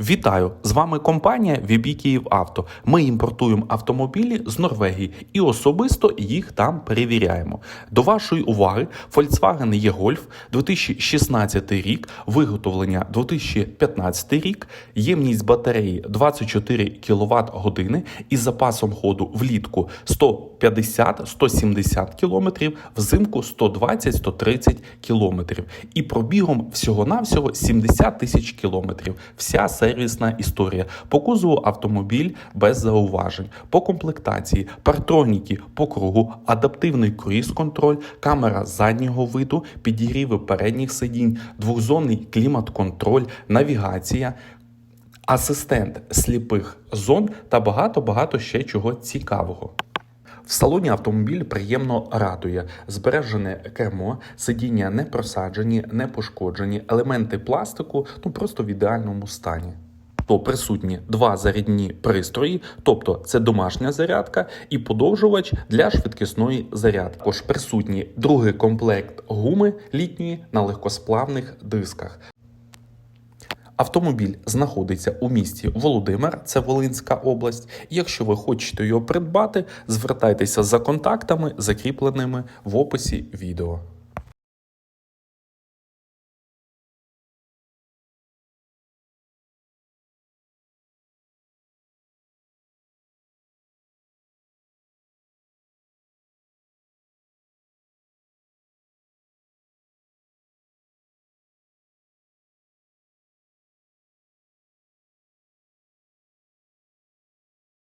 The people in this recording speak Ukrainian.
Вітаю! З вами компанія VB Київ Авто. Ми імпортуємо автомобілі з Норвегії і особисто їх там перевіряємо. До вашої уваги Volkswagen E-Golf 2016 рік, виготовлення 2015 рік, ємність батареї 24 кВт години із запасом ходу влітку 150-170 км, взимку 120-130 км і пробігом всього-навсього 70 тисяч кілометрів. Вся сервісна історія. По кузову автомобіль без зауважень, по комплектації, партроніки по кругу, адаптивний круїз-контроль, камера заднього виду, підігріви передніх сидінь, двохзонний клімат-контроль, навігація. Асистент сліпих зон та багато-багато ще чого цікавого. В салоні автомобіль приємно радує. Збережене кермо, сидіння не просаджені, не пошкоджені, елементи пластику ну просто в ідеальному стані. То присутні два зарядні пристрої, тобто це домашня зарядка і подовжувач для швидкісної зарядки. Також присутній другий комплект гуми літньої на легкосплавних дисках. Автомобіль знаходиться у місті Володимир, це Волинська область. Якщо ви хочете його придбати, звертайтеся за контактами, закріпленими в описі відео.